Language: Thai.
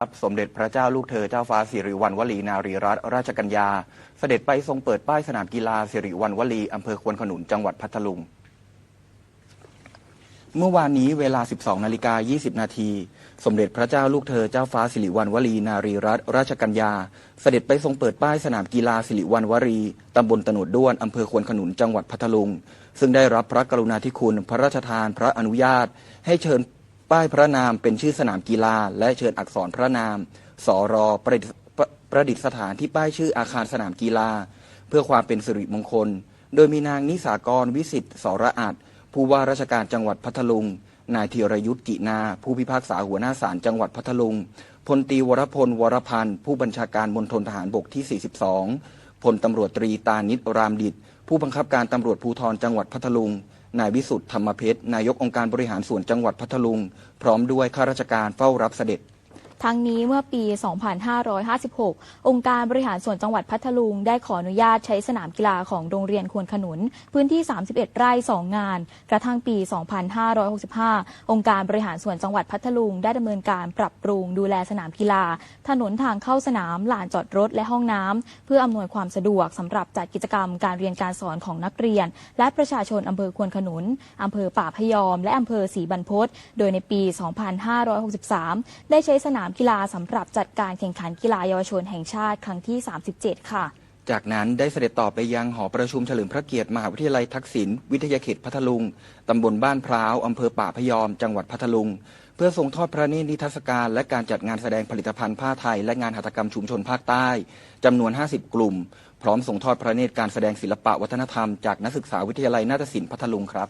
ครับสมเด็จพระเจ้าลูกเธอเจ้าฟ้าสิริวัณวลีนารีรัตนราชกัญญา เสด็จไปทรงเปิดป้ายสนามกีฬาสิริวัณวลีอำเภอควนขนุนจังหวัดพัทลุง เมื่อวานนี้เวลา 12 นาฬิกา 20 นาที สมเด็จพระเจ้าลูกเธอเจ้าฟ้าสิริวัณวลีนารีรัตนราชกัญญา เสด็จไปทรงเปิดป้ายสนามกีฬาสิริวัณวรีตำบลตโนดด้วนอำเภอควนขนุนจังหวัดพัทลุง ซึ่งได้รับพระกรุณาธิคุณพระราชทานพระอนุญาต ให้เชิญ ป้ายพระนามเป็นชื่อสนามกีฬา และเชิญอักษรพระนามสรประดิษประประดิษฐานที่ป้ายชื่ออาคารสนามกีฬา เพื่อความเป็นสิริมงคล โดยมีนางนิสากรวิสิตสระอัดผู้ว่าราชการจังหวัดพัทลุง นายธีรยุทธ์กินา ผู้พิพากษาหัวหน้าศาลจังหวัดพัทลุงพลตีวรพลวรพันธ์ผู้บัญชาการมณฑลทหารบกที่ 42พลตำรวจตรีตานิตรามดิตผู้บังคับการตำรวจภูธรจังหวัดพัทลุง นายวิสุทธ์ธรรมเพชรนายกองค์การบริหารส่วนจังหวัดพัทลุง พร้อมด้วยข้าราชการเฝ้ารับเสด็จ ทั้งนี้เมื่อปี 2556 องค์การบริหารส่วนจังหวัดพัทลุง ได้ขออนุญาตใช้สนามกีฬาของโรงเรียนควรขนุน พื้นที่ 31 ไร่ 2 งาน กระทั่งปี 2565 องค์การบริหารส่วนจังหวัดพัทลุง ได้ดำเนินการปรับปรุงดูแลสนามกีฬา ถนนทางเข้าสนาม ลานจอดรถและห้องน้ำเพื่ออำนวยความสะดวกสำหรับจัดกิจกรรมการเรียนการสอนของนักเรียน และประชาชนอำเภอควนขนุนอำเภอป่าพยอม และอำเภอศรีบรรพตโดยในปี 2563 ได้ใช้สนามามกีฬาสำหรับจัดการแข่งขันกีฬาเยาวชนแห่งชาติครั้งที่ 37 ค่ะ จากนั้นได้เสด็จต่อไปยังหอประชุมเฉลิมพระเกียรติมหาวิทยาลัยทักษิณวิทยาเขตพัทลุง ตำบลบ้านพร้าวอำเภอป่าพยอม จังหวัดพัทลุง เพื่อทรงทอดพระเนตรนิทรรศการและการจัดงานแสดงผลิตภัณฑ์ผ้าไทย และงานหัตถกรรมชุมชนภาคใต้จำนวน 50 กลุ่ม พร้อมส่งทอดพระเนตรการแสดงศิลปะวัฒนธรรมจากนักศึกษาวิทยาลัยนาฏศิลป์พัทลุงครับ